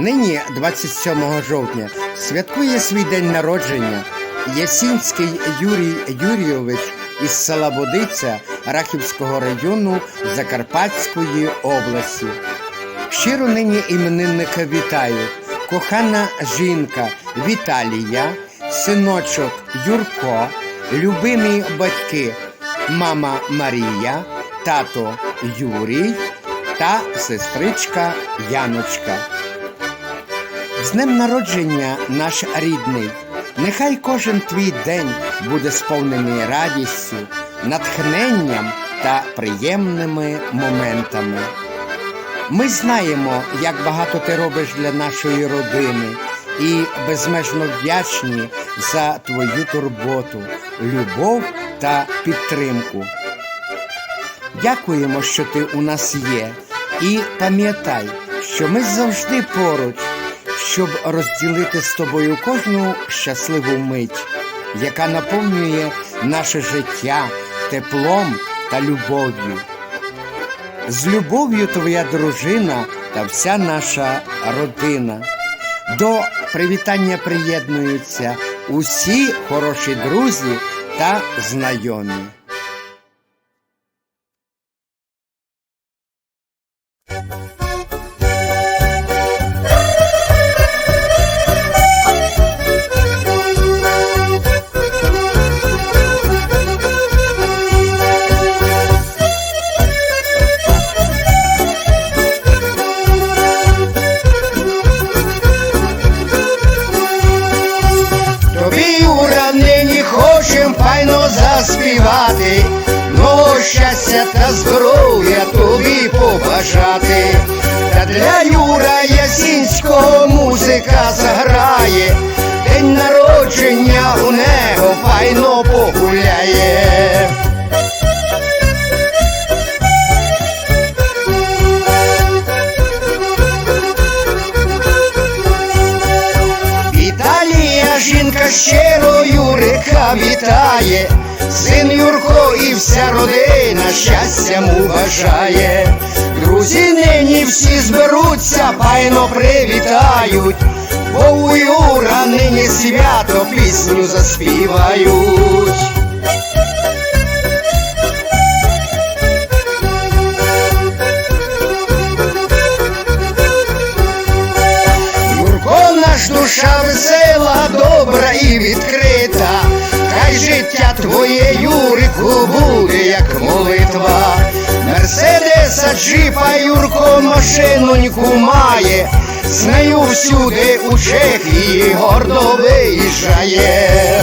Нині, 27 жовтня, святкує свій день народження Ясінський Юрій Юрійович із села Водиця Рахівського району Закарпатської області. Щиро нині іменинника вітаю, кохана жінка Віталія, синочок Юрко, любимі батьки, мама Марія, тато Юрій та сестричка Яночка. З днем народження наш рідний. Нехай кожен твій день буде сповнений радістю, натхненням та приємними моментами. Ми знаємо, як багато ти робиш для нашої родини і безмежно вдячні за твою турботу, любов та підтримку. Дякуємо, що ти у нас є, і пам'ятай, що ми завжди поруч, щоб розділити з тобою кожну щасливу мить, яка наповнює наше життя теплом та любов'ю. З любов'ю твоя дружина та вся наша родина. До привітання приєднуються усі хороші друзі та знайомі. Нового щастя та здоров'я тобі побажати. Та для Юра Ясінського музика заграє, День народження у нього файно погуляє. Жінка щиро Юрика вітає, син Юрко вся родина щастям бажає. Друзі нині всі зберуться, файно привітають, бо у Юра нині свято пісню заспівають. Душа весела, добра і відкрита, життя твоє, Юрику, буде, як молитва. Мерседеса, джипа, Юрко, машиноньку має, з нею всюди у Чехії гордо виїжджає.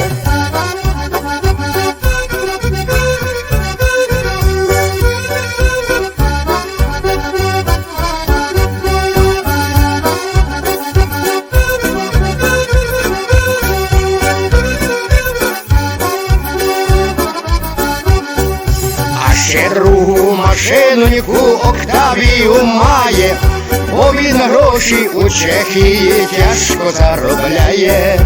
Машиноньку Октавію має, бо він гроші у Чехії тяжко заробляє.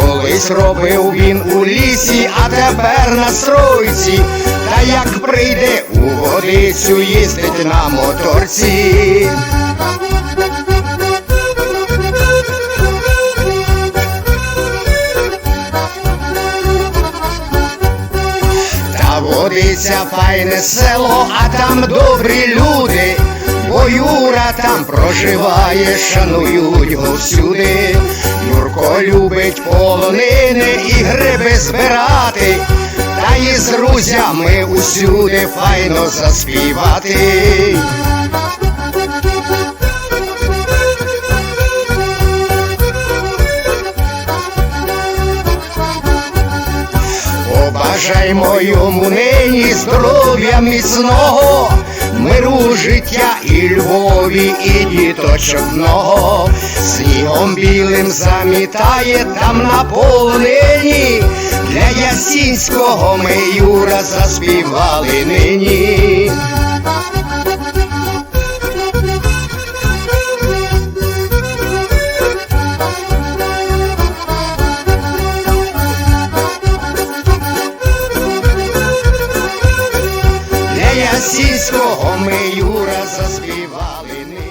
Колись робив він у лісі, а тепер на стройці, та як прийде у водицю, їздить на моторці. Водиться файне село, а там добрі люди, бо Юра там проживає, шанують його всюди. Юрко любить полонини і гриби збирати, та і з друзями усюди файно заспівати. Побажаймо йому нині здоров'я міцного, миру життя і любові, і діточок много. Снігом білим замітає там на для Ясінського ми Юра заспівали нині. Для Ясінського ми Юра заспівали.